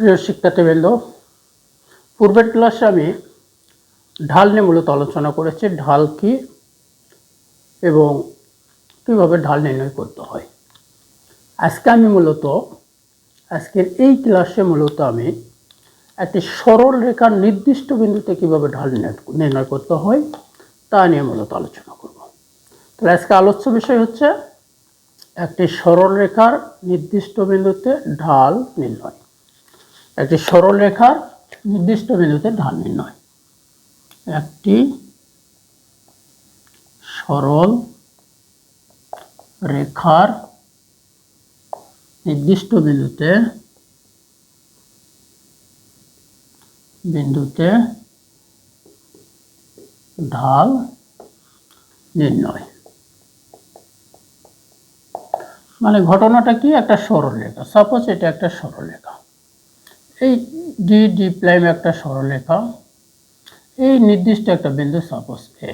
প্রিয় শিক্ষার্থীবৃন্দ, পূর্বের ক্লাসে আমি ঢাল নিয়ে মূলত আলোচনা করেছি, ঢাল কি এবং কীভাবে ঢাল নির্ণয় করতে হয়। আজকে আমি মূলত, আজকের এই ক্লাসে মূলত আমি একটি সরল রেখার নির্দিষ্ট বিন্দুতে কীভাবে ঢাল নির্ণয়- করতে হয়, তা নিয়ে মূলত আলোচনা করব। তাহলে আজকে আলোচ্য বিষয় হচ্ছে, একটি সরল রেখার নির্দিষ্ট বিন্দুতে ঢাল নির্ণয়। একটি সরল রেখার নির্দিষ্ট বিন্দুতে ঢাল নির্ণয়। একটি সরল রেখার নির্দিষ্ট বিন্দুতে বিন্দুতে ঢাল নির্ণয়। মানে ঘটনাটা কি? একটা সরলরেখা। সাপোজ এটা একটা সরলরেখা। এই ডি ডি প্রাইম একটা সরলরেখা। এই নির্দিষ্ট একটা বিন্দু সাপোজ এ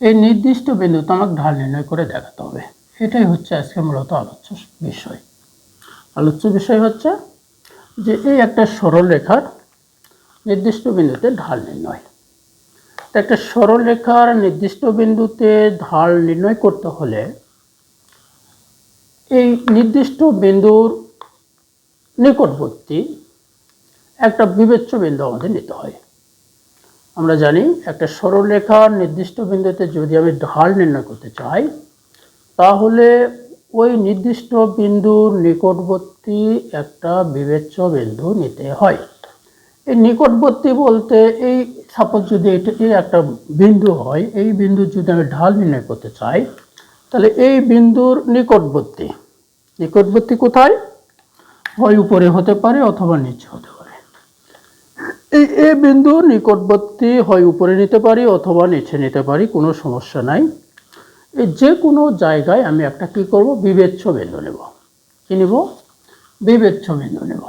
এই নির্দিষ্ট বিন্দুতে আমাকে ঢাল নির্ণয় করে দেখাতে হবে। এটাই হচ্ছে আজকে মূলত আলোচ্য বিষয়। আলোচ্য বিষয় হচ্ছে যে এই একটা সরল রেখার নির্দিষ্ট বিন্দুতে ঢাল নির্ণয়। তো একটা সরল রেখার নির্দিষ্ট বিন্দুতে ঢাল নির্ণয় করতে হলে এই নির্দিষ্ট বিন্দুর নিকটবর্তী একটা বিবেচ্য বিন্দু আমাদের নিতে হয়। আমরা জানি একটা সরল রেখার নির্দিষ্ট বিন্দুতে যদি আমি ঢাল নির্ণয় করতে চাই, তাহলে ওই নির্দিষ্ট বিন্দুর নিকটবর্তী একটা বিবেচ্য বিন্দু নিতে হয়। এই নিকটবর্তী বলতে এই সাপোজ যদি এটা একটা বিন্দু হয়, এই বিন্দুর যদি আমি ঢাল নির্ণয় করতে চাই, তাহলে এই বিন্দুর নিকটবর্তী নিকটবর্তী কোথায়? হয় উপরে হতে পারে অথবা নিচে হতে এই, এ বিন্দু নিকটবর্তী হয় উপরে নিতে পারি অথবা নিচে নিতে পারি, কোনো সমস্যা নাই। এই যে কোনো জায়গায় আমি একটা কি করব? বিবেচ্য বিন্দু নেব। কি নেব? বিবেচ্য বিন্দু নেব।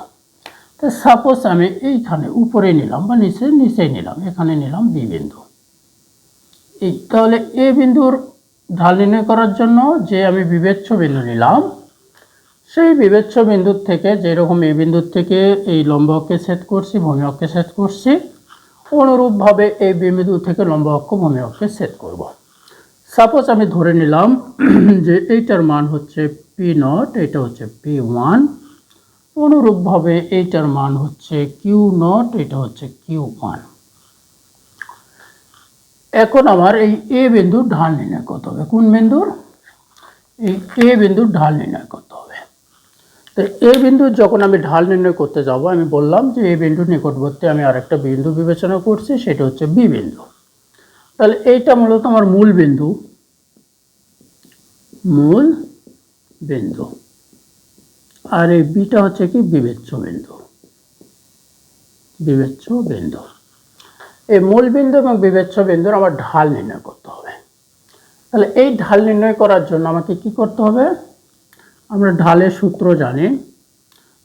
তো সাপোজ আমি এইখানে উপরে নিলাম বা নিচে, নিচেই নিলাম, এখানে নিলাম বি বিন্দু। এই, তাহলে এ বিন্দুর ঢাল নির্ণয় করার জন্য যে আমি বিবেচ্য বিন্দু নিলাম সেই বিবেচ্য বিন্দুর থেকে, যেরকম এই বিন্দুর থেকে এই লম্ব অক্ষে ছেদ করছি ভূমি অক্ষে ছেদ করছি, অনুরূপভাবে এই বিন্দু থেকে লম্ব অক্ষ ভূমি অক্ষে ছেদ করব। সাপোজ আমি ধরে নিলাম যে এইটার মান হচ্ছে পি নট এটা হচ্ছে পি ওয়ান অনুরূপভাবে এইটার মান হচ্ছে কিউ নট এটা হচ্ছে কিউ ওয়ান এখন আমার এই এ বিন্দুর ঢাল নির্ণয় করতে হবে। কোন বিন্দুর? এই এ বিন্দুর ঢাল নির্ণয় করতে হবে। তো এ বিন্দু যখন আমি ঢাল নির্ণয় করতে যাব, আমি বললাম যে এই বিন্দুর নিকটবর্তী আমি আরেকটা বিন্দু বিবেচনা করছি, সেটা হচ্ছে বি বিন্দু। তাহলে এইটা মূলত আমার মূল বিন্দু। মূল বিন্দু। আর এই বিটা হচ্ছে কি? বিবেচ্য বিন্দু। বিবেচ্য বিন্দু। এই মূল বিন্দু এবং বিবেচ্য বিন্দুর আমার ঢাল নির্ণয় করতে হবে। তাহলে এই ঢাল নির্ণয় করার জন্য আমাকে কি করতে হবে? আমরা ঢালের সূত্র জানি।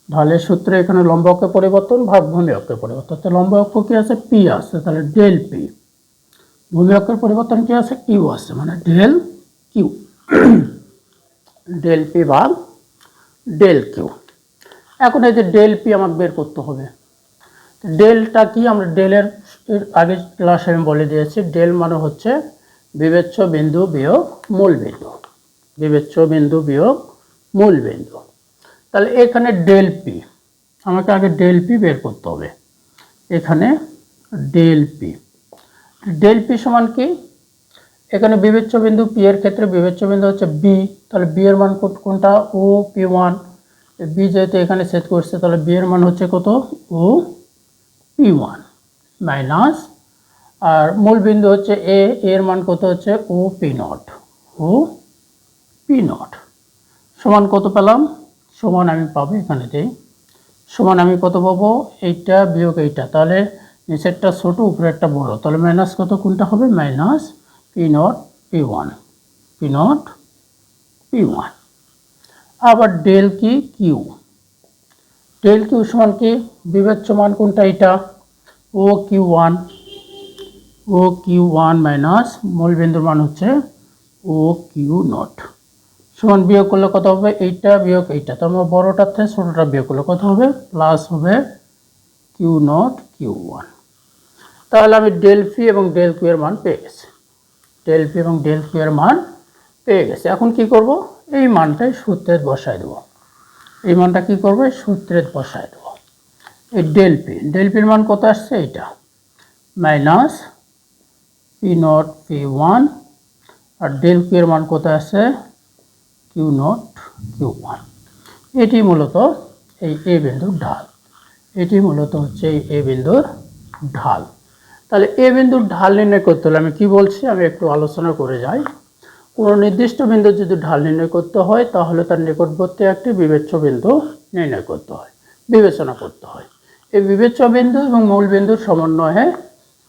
ঢালের সূত্রে এখানে লম্ব অক্ষের পরিবর্তন ভাগ ভূমি অক্ষের পরিবর্তন। তো লম্ব অক্ষ কি আছে? পি আছে, তাহলে ডেল পি ভূমি অক্ষের পরিবর্তন কি আছে? কিউ আছে মানে ডেল কিউ ডেল পি ভাগ ডেল কিউ এখন এই যে ডেল পি আমাকে বের করতে হবে। ডেলটা কি? আমরা ডেলের আগে ক্লাসে আমি বলে দিয়েছি। ডেল মানে হচ্ছে বিবেচ্য বিন্দু বিয়োগ মূল বিন্দু। বিবেচ্য বিন্দু বিয়োগ মূল বিন্দু। তাহলে এখানে ডেল পি আমাকে আগে ডেল পি বের করতে হবে। এখানে ডেল পি ডেল পি সমান কি? এখানে বিবেচ্য বিন্দু পি এর ক্ষেত্রে বিবেচ্য বিন্দু হচ্ছে বি তাহলে বি এর মান কোন- কোনটা? ও পি ওয়ান বি যেহেতু এখানে সেট করছে, তাহলে বি এর মান হচ্ছে কত? ও পি ওয়ান মাইনাস আর মূল বিন্দু হচ্ছে এ এর মান কত হচ্ছে? O P not O P not সমান কত পেলাম? সমান আমি পাবো এখানেতেই সমান আমি কত পাবো? এইটা বিয়োগ এইটা। তাহলে নিচেরটা ছোটো, উপরেরটা বড়। তাহলে মাইনাস কত? কোনটা হবে? Minus P not P one P not P one আবার ডেল কি কিউ ডেল কিউ সমান কি? বিবেচ্য মান কোনটা এটা O Q one O Q one minus মূল বিন্দুর মান হচ্ছে ও কিউ নট সমান বিয়োগ করলে কত হবে? এইটা বিয়োগ এইটা। তো আমার বড়টার থেকে ছোটোটা বিয়োগ করলে কত হবে? প্লাস হবে কিউ নট কিউ ওয়ান তাহলে আমি ডেল পি এবং ডেল কিউ এর মান পেয়ে গেছি। ডেল পি এবং ডেল কিউ এর মান পেয়ে গেছে। এখন কি করব? এই মানটাই সূত্রে বসায় দেবো। এই মানটা কি করবে? সূত্রে বসায় দেবো। এই ডেল পি ডেল পির মান কত আসছে? এইটা। Minus P not P one R del Q এর মান কত আসছে? কিউ নট কিউ ওয়ান এটি মূলত এই এ বিন্দুর ঢাল। এটি মূলত হচ্ছে এই এ বিন্দুর ঢাল। তাহলে এ বিন্দুর ঢাল নির্ণয় করতে হলে আমি কি বলছি? আমি একটু আলোচনা করে যাই। কোনো নির্দিষ্ট বিন্দুর যদি ঢাল নির্ণয় করতে হয়, তাহলে তার নিকটবর্তী একটি বিবেচ্য বিন্দু নির্ণয় করতে হয়, বিবেচনা করতে হয়। এই বিবেচ্য বিন্দু এবং মূল বিন্দুর সমন্বয়ে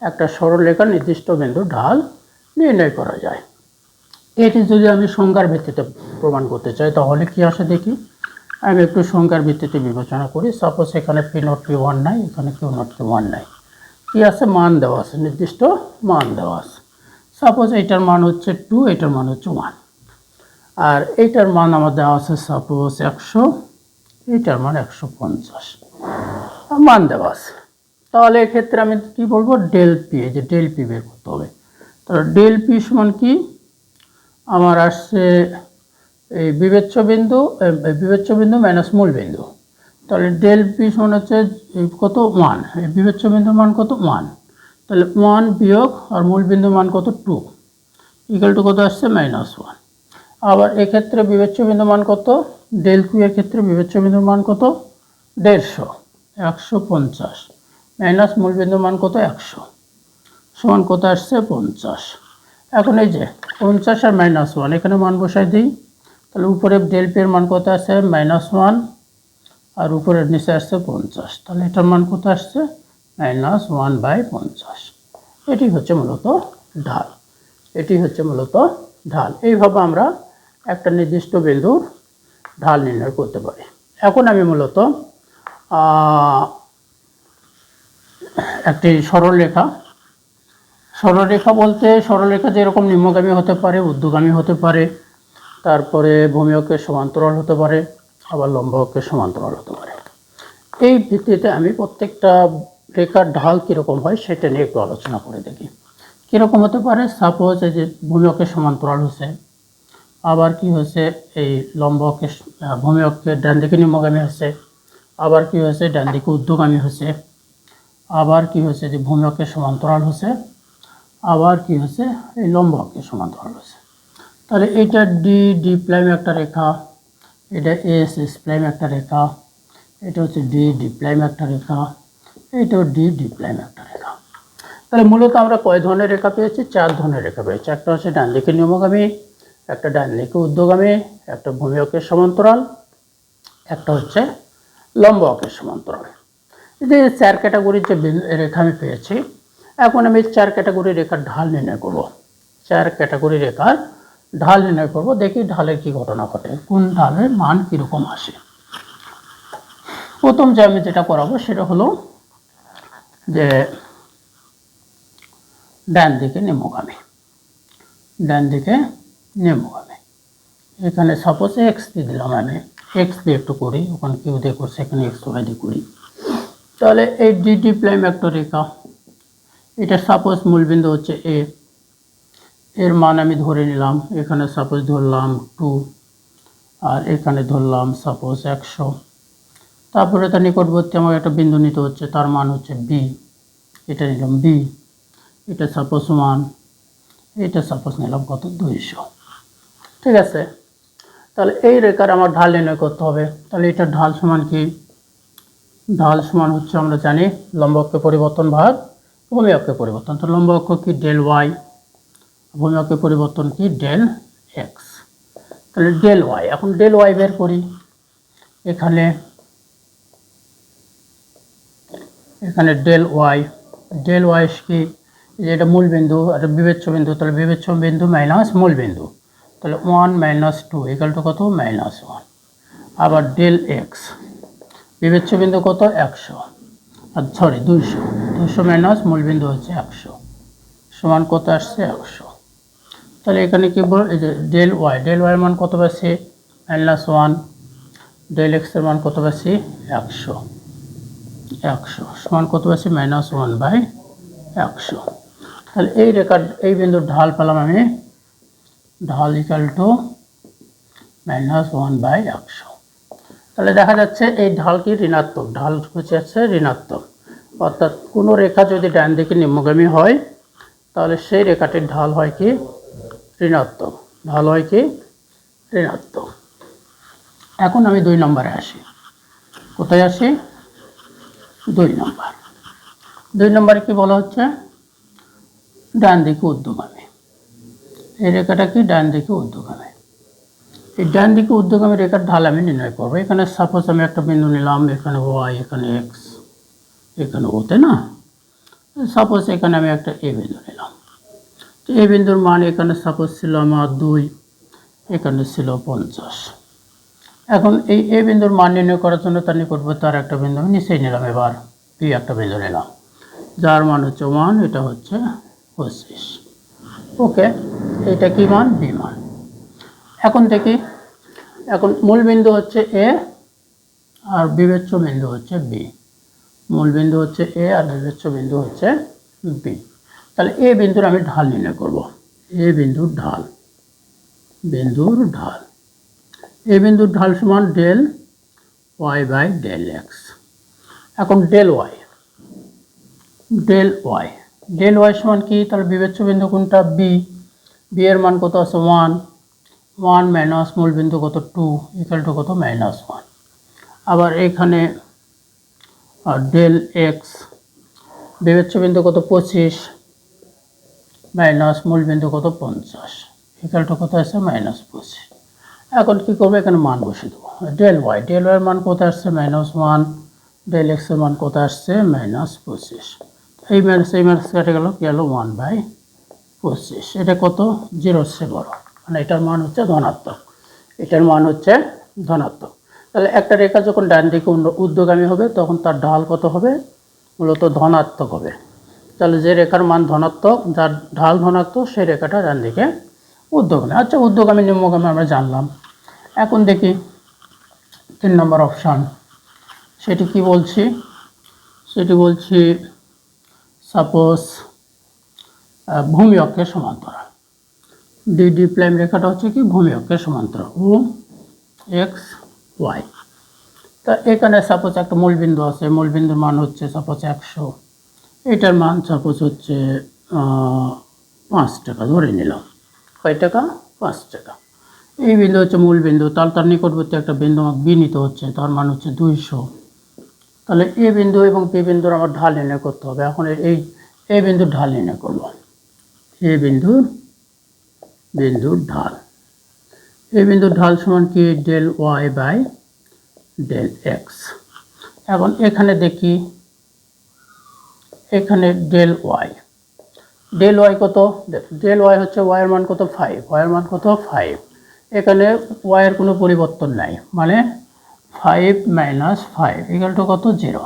একটা সরলরেখার নির্দিষ্ট বিন্দুর ঢাল নির্ণয় করা যায়। এটি যদি আমি সংখ্যার ভিত্তিতে প্রমাণ করতে চাই, তাহলে কি আসে দেখি? আমি একটু সংখ্যার ভিত্তিতে বিবেচনা করি। সাপোজ এখানে পি নট পি ওয়ান নাই, এখানে কিউ নট পি ওয়ান নাই। কি আছে? মান দেওয়া আছে, নির্দিষ্ট মান দেওয়া আছে। সাপোজ এইটার মান হচ্ছে টু এটার মান হচ্ছে ওয়ান আর এইটার মান আমার দেওয়া আছে সাপোজ একশো, এইটার মান একশো পঞ্চাশ। মান দেওয়া আছে। তাহলে এক্ষেত্রে আমি কি বলব? ডেল পি এই যে ডেল পি বের করতে হবে। তাহলে ডেল পি সমান কি? আমার আসছে এই বিবেচ্য বিন্দু বিবেচ্য বিন্দু মাইনাস মূল বিন্দু। তাহলে ডেল পি সমান হচ্ছে কত? ওয়ান এই বিবেচ্য বিন্দুর মান কত? ওয়ান তাহলে ওয়ান বিয়োগ, আর মূল বিন্দুর মান কত? টু ইকাল টু কত আসছে? মাইনাস ওয়ান আবার এক্ষেত্রে বিবেচ্য বিন্দু মান কত? ডেল কিউ এর ক্ষেত্রে বিবেচ্য বিন্দুর মান কত? দেড়শো। একশো পঞ্চাশ। মাইনাস মূল বিন্দুর মান কত? একশো। সমান কত আসছে? পঞ্চাশ। এখন এই যে পঞ্চাশ আর মাইনাস ওয়ান এখানে মান বসাই দিই। তাহলে উপরে ডেল পি মান কত আসছে? মাইনাস ওয়ান আর উপরের নিচে আসছে পঞ্চাশ। তাহলে এটার মান কত আসছে? মাইনাস ওয়ান বাই পঞ্চাশ। এটি হচ্ছে মূলত ঢাল। এটি হচ্ছে মূলত ঢাল। এইভাবে আমরা একটা নির্দিষ্ট বিন্দুর ঢাল নির্ণয় করতে পারি। এখন আমি মূলত একটি সরলরেখা সরলরেখা বলতে সরলরেখা যেরকম নিম্নগামী হতে পারে, ঊর্ধ্বগামী হতে পারে, তারপরে ভূমি অক্ষের সমান্তরাল হতে পারে, আবার লম্ব অক্ষের সমান্তরাল হতে পারে। এই ভিত্তিতে আমি প্রত্যেকটা রেখার ঢাল কীরকম হয় সেটা নিয়ে একটু আলোচনা করে দেখি। কীরকম হতে পারে? সাপোজ এই যে ভূমি অক্ষের সমান্তরাল হচ্ছে, আবার কি হয়েছে এই লম্ব অক্ষের ভূমি অক্ষের ডান দিকে নিম্নগামী হচ্ছে, আবার কি হয়েছে ডান দিকে ঊর্ধ্বগামী হচ্ছে, আবার কি হয়েছে যে ভূমি অক্ষের সমান্তরাল হচ্ছে আবার কি হচ্ছে এই লম্ব অক্ষের সমান্তরাল হচ্ছে তাহলে এটা ডি ডি প্লাইম একটা রেখা, এটা এস এস প্লাইম একটা রেখা, এটা হচ্ছে ডি ডি প্লাইম একটা রেখা, এটাও ডি ডি প্লাইম একটা রেখা। তাহলে মূলত আমরা কয় ধরনের রেখা পেয়েছি? চার ধরনের রেখা পেয়েছি। একটা হচ্ছে ডান দিকে নিয়মগামী, একটা ডান দিকে ঊর্ধ্বগামী একটা ভূমি অক্ষের সমান্তরাল, একটা হচ্ছে লম্ব অক্ষের সমান্তরাল। এই যে চার ক্যাটাগরির যে রেখা আমি পেয়েছি এখন আমি চার ক্যাটাগরি রেখার ঢাল নির্ণয় করব। চার ক্যাটাগরি রেখার ঢাল নির্ণয় করব, দেখি ঢালের কি ঘটনা ঘটে, কোন ঢালের মান কীরকম আসে। প্রথম যে আমি যেটা করাবো সেটা হলো যে ডান দিকে নিম্নগামী, ডান দিকে নিম্নগামী। এখানে সাপোজ এক্স দিয়ে দিলাম আমি এক্স দিয়ে একটু করি, ওখানে কিউ দিয়ে করছে, এখানে এক্স ওয়াই দিয়ে করি। তাহলে এই ডিটি প্লাইম একটা রেখা এটা সাপোজ মূলবিন্দু হচ্ছে এ এর মান আমি ধরে নিলাম, এখানে সাপোজ ধরলাম টু আর এখানে ধরলাম সাপোজ একশো। তারপরে তার নিকটবর্তী আমার একটা বিন্দু নিতে হচ্ছে, তার মান হচ্ছে বি এটা নিলাম বি এটা সাপোজ ওয়ান এটা সাপোজ নিলাম কত? দুইশো। ঠিক আছে? তাহলে এই রেখার আমার ঢাল নির্ণয় করতে হবে। তাহলে এটা ঢাল সমান কি? ঢাল সমান হচ্ছে আমরা জানি লম্ব অক্ষের পরিবর্তন ভাগ ভূমি অক্ষের পরিবর্তন, তো লম্ব অক্ষ কি ডেল ওয়াই ভূমি অক্ষের পরিবর্তন কি ডেল এক্স তাহলে ডেল ওয়াই এখন ডেল ওয়াই বের করি। এখানে এখানে ডেল ওয়াই ডেল ওয়াই কি? এটা মূল বিন্দু আর বিবেচ্য বিন্দু, তাহলে বিবেচ্য বিন্দু মাইনাস মূল বিন্দু। তাহলে one minus two equal to কত? মাইনাস ওয়ান আবার ডেল এক্স বিবেচ্য বিন্দু কত? একশো। সরি দুইশো। দুইশো মাইনাস মূল বিন্দু হচ্ছে একশো। সমান কত আসছে? একশো। তাহলে এখানে কি বল এই যে ডেল ওয়াই ডেল ওয়াই মান কত পাচ্ছি? মাইনাস ওয়ান ডেল এক্সের মান কত পাচ্ছি? একশো। একশো। সমান কত পাচ্ছি? মাইনাস ওয়ান বাই একশো। তাহলে এই রেখার এই বিন্দুর ঢাল পেলাম আমি। ঢাল equal to minus one by একশো। তাহলে দেখা যাচ্ছে এই ঢাল কি ঋণাত্মক? ঢাল হচ্ছে যাচ্ছে ঋণাত্মক। অর্থাৎ কোনো রেখা যদি ডান দিকে নিম্নগামী হয়, তাহলে সেই রেখাটির ঢাল হয় কি? ঋণাত্মক। ঢাল হয় কি? ঋণাত্মক। এখন আমি দুই নম্বরে আসি। কোথায় আসি? দুই নম্বর। দুই নম্বরে কি বলা হচ্ছে? ডান দিকে ঊর্ধ্বগামী। এই রেখাটা কি? ডান দিকে ঊর্ধ্বগামী। এই ডান দিকে ঊর্ধ্বগামী রেখার ঢাল আমি নির্ণয় করব। এখানে সাপোজ আমি একটা বিন্দু নিলাম, এখানে ওয়াই এখানে এক্স এখানে ওতে না? সাপোজ এখানে আমি একটা এ বিন্দু নিলাম। তো এ বিন্দুর মান এখানে সাপোজ ছিল আমার দুই, এখানে ছিল পঞ্চাশ। এখন এই এ বিন্দুর মান নির্ণয় করার জন্য তার নিকটবর্তী আর একটা বিন্দু আমি নিচেই নিলাম এবার বি একটা বিন্দু নিলাম। যার মান হচ্ছে ওয়ান এটা হচ্ছে পঁচিশ। ওকে এটা কি মান? বি মান। এখন দেখি এখন মূল বিন্দু হচ্ছে এ আর বিবেচ্য বিন্দু হচ্ছে বি। মূল বিন্দু হচ্ছে এ আর বিবেচ্য বিন্দু হচ্ছে বি। তাহলে এ বিন্দুর আমি ঢাল নির্ণয় করব। এ বিন্দুর ঢাল। বিন্দুর ঢাল। এ বিন্দুর ঢাল সমান del Y by del X. এখন del Y. Del Y. Del Y সমান কি? তাহলে বিবেচ্য বিন্দু কোনটা? বি। বি এর মান কত? আছে ওয়ান ওয়ান মাইনাস মূল বিন্দু কত টু ইকাল টু কত মাইনাস ওয়ান আবার এখানে ডেল এক্স বিবেচ্য বিন্দু কত পঁচিশ মাইনাস মূল বিন্দু কত পঞ্চাশ ইকাল টু কত আছে মাইনাস পঁচিশ। এখন কী করব? এখানে মান বসে দেবো। ডেল ওয়াই ডেল ওয়াইয়ের মান কোথায় আসছে? মাইনাস ওয়ান ডেল এক্সের মান কোথায় আসছে? মাইনাস পঁচিশ। এই মাইনাস এই মাইনাস কেটে গেল হলো ওয়ান বাই পঁচিশ। এটা কত? জিরোর সে বড় মানে এটার মান হচ্ছে ধনাত্মক। এটার মান হচ্ছে ধনাত্মক। তাহলে একটা রেখা যখন ডান দিকে ঊর্ধ্বগামী হবে, তখন তার ঢাল কত হবে? মূলত ধনাত্মক হবে। তাহলে যে রেখার মান ধনাত্মক, যার ঢাল ধনাত্মক, সেই রেখাটা ডান দিকে ঊর্ধ্বগামী আচ্ছা ঊর্ধ্বগামী নিম্নগামী আমরা জানলাম। এখন দেখি তিন নম্বর অপশান। সেটি কি বলছি? সেটি বলছি, সাপোজ ভূমি অক্ষের সমান্তরাল। ডি ডি প্লাইম রেখাটা হচ্ছে কি ভূমি অক্ষের সমান্তরাল। O, X, Y. তা এখানে সাপোজ একটা মূলবিন্দু আছে, মূলবিন্দুর মান হচ্ছে সাপোজ একশো। এটার মান সাপোজ হচ্ছে পাঁচ টাকা ধরে নিলাম। কয় টাকা? পাঁচ টাকা। এই বিন্দু হচ্ছে মূল বিন্দু তার তার নিকটবর্তী একটা বিন্দু আমার বি নিতে হচ্ছে, তার মান হচ্ছে দুইশো। তাহলে এ বিন্দু এবং পি বিন্দুর আমার ঢাল নির্ণয় করতে হবে। এখন এই এ বিন্দুর ঢাল নির্ণয় করব। এ বিন্দুর বিন্দুর ঢাল। এ বিন্দুর ঢাল সমান কি? Del Y by del X এখন এখানে দেখি, এখানে ডেল ওয়াই ডেল ওয়াই কত? ডেল ওয়াই হচ্ছে ওয়াইয়ের মান কত? ফাইভ ওয়াইয়ের মান কত? ফাইভ এখানে ওয়াইয়ের কোনো পরিবর্তন নাই মানে five minus five equal to কত? জিরো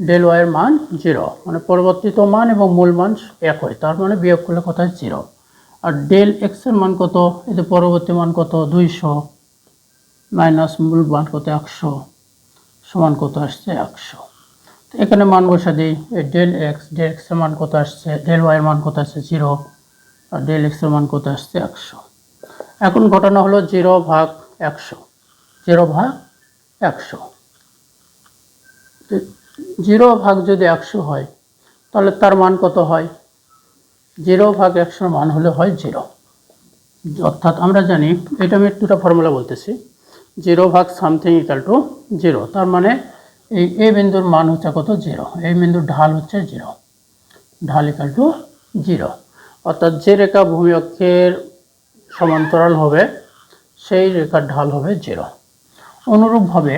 ডেল ওয়াইয়ের মান জিরো মানে পরিবর্তিত মান এবং মূল মান এক হয়, তার মানে বিয়োগ করলে কোথায়? জিরো আর ডেল এক্সের মান কত? এতে পরবর্তী মান কত? দুইশো। মাইনাস মূল মান কত? একশো। সমান কত আসছে? একশো। তো এখানে মান বসা দিই। এই ডেল এক্স ডেল এক্সের মান কত আসছে? ডেল ওয়াইয়ের মান কত আসছে? জিরো আর ডেল এক্সের মান কত আসছে? একশো। এখন ঘটনা হলো জিরো ভাগ একশো। জিরো ভাগ একশো। জিরো ভাগ যদি একশো হয়, তাহলে তার মান কত হয়? জিরো ভাগ একশোর মান হলে হয় জিরো অর্থাৎ আমরা জানি, এটা আমি দুটা ফর্মুলা বলতেছি। জিরো ভাগ সামথিং ইকাল টু জিরো তার মানে এই এ বিন্দুর মান হচ্ছে কত জিরো এই বিন্দুর ঢাল হচ্ছে জিরো ঢাল ইকাল টু জিরো অর্থাৎ যে রেখা ভূমি অক্ষের সমান্তরাল হবে, সেই রেখার ঢাল হবে জিরো অনুরূপভাবে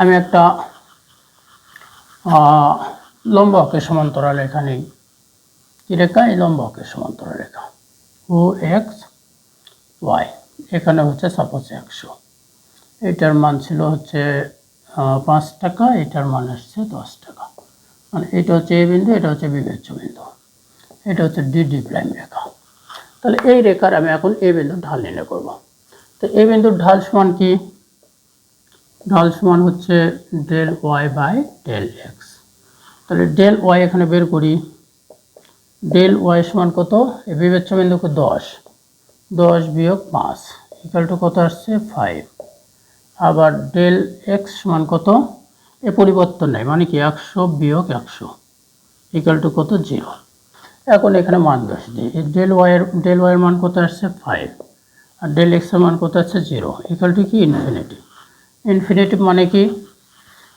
আমি একটা লম্ব অক্ষের সমান্তরাল এখানে কি রেখা, এই লম্ব অক্ষের সমান্তরাল রেখা। ও এক্স ওয়াই এখানে হচ্ছে সাপোজ একশো। এটার মান ছিল হচ্ছে পাঁচ টাকা, এটার মান আসছে দশ টাকা। মানে এটা হচ্ছে এ বিন্দু, এটা হচ্ছে বিবেচ্য বিন্দু। এটা হচ্ছে ডি ডি প্রাইম রেখা। তাহলে এই রেখার আমি এখন এ বিন্দুর ঢাল নির্ণয় করব। তো এ বিন্দুর ঢাল সমান কি? ঢাল সমান হচ্ছে del Y by del X তাহলে ডেল ওয়াই এখানে বের করি। ডেল ওয়াই সমান কত? বিবেচ্য বিন্দুকে দশ। দশ বিয়োগ পাঁচ ইকাল টু কত আসছে? ফাইভ আবার ডেল এক্স সমান কত? এ পরিবর্তন নেই মানে কি একশো বিয়োগ একশো ইকাল টু কত? জিরো এখন এখানে মান বসে এই ডেল ওয়াইয়ের ডেল ওয়াইয়ের মান কত আসছে? ফাইভ আর ডেল এক্সের মান কত আসছে? জিরো ইকাল টু কি? ইনফিনিটিভ ইনফিনিটিভ মানে কি?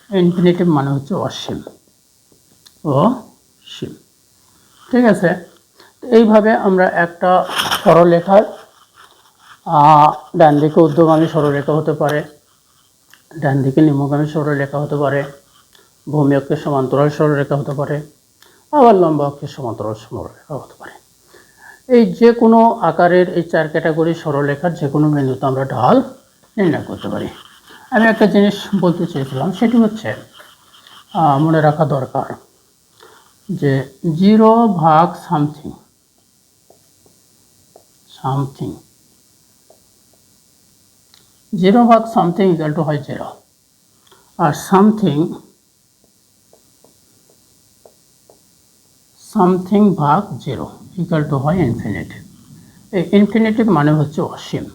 ইনফিনিটিভ মানে হচ্ছে অসীম। অসীম। ঠিক আছে? এইভাবে আমরা একটা সরলরেখার ডান দিকে ঊর্ধ্বগামী সরলরেখা হতে পারে ডান দিকে নিম্নগামী সরলরেখা হতে পারে, ভূমি অক্ষের সমান্তরাল সরলরেখা হতে পারে, আবার লম্বা অক্ষের সমান্তরাল সরলরেখা হতে পারে। এই যে কোনো আকারের এই চার ক্যাটাগরি সরলরেখার যে কোনো বিন্দুতে আমরা ঢাল নির্ণয় করতে পারি। আমি একটা জিনিস বলতে চেয়েছিলাম, সেটি হচ্ছে মনে রাখা দরকার। যে জিরো ভাগ সামথিং সামথিং। জিরো ভাগ সামথিং ইকাল টু হয় জিরো। আর সামথিং সামথিং ভাগ জিরো ইকাল টু হয় ইনফিনিটিভ এই ইনফিনিটিভ মানে হচ্ছে অসীম।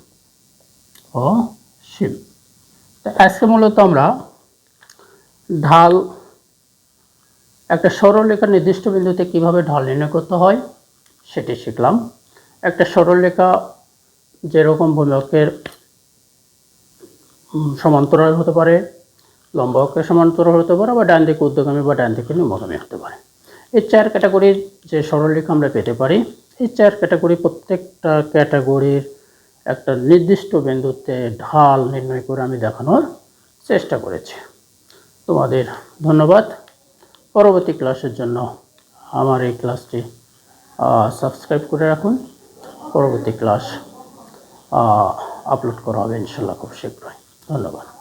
অসীম। আজকে মূলত আমরা ঢাল একটা সরলরেখা নির্দিষ্ট বিন্দুতে কীভাবে ঢাল নির্ণয় করতে হয় সেটি শিখলাম। একটা সরলরেখা যেরকম ভূমিঅক্ষের উম, সমান্তরাল হতে পারে লম্ব অক্ষের সমান্তরাল হতে পারে বা ডান দিকে উদ্যোগামী বা ডান দিকে নিম্নগামী হতে পারে। এই চার ক্যাটাগরির যে সরলরেখা আমরা পেতে পারি এই চার ক্যাটাগরি প্রত্যেকটা ক্যাটাগরির একটা নির্দিষ্ট বিন্দুতে ঢাল নির্ণয় করে আমি দেখানোর চেষ্টা করেছি। তোমাদের ধন্যবাদ। পরবর্তী ক্লাসের জন্য আমার এই ক্লাসটি সাবস্ক্রাইব করে রাখুন। পরবর্তী ক্লাস আপলোড করা হবে ইনশাল্লাহ খুব শীঘ্রই। ধন্যবাদ।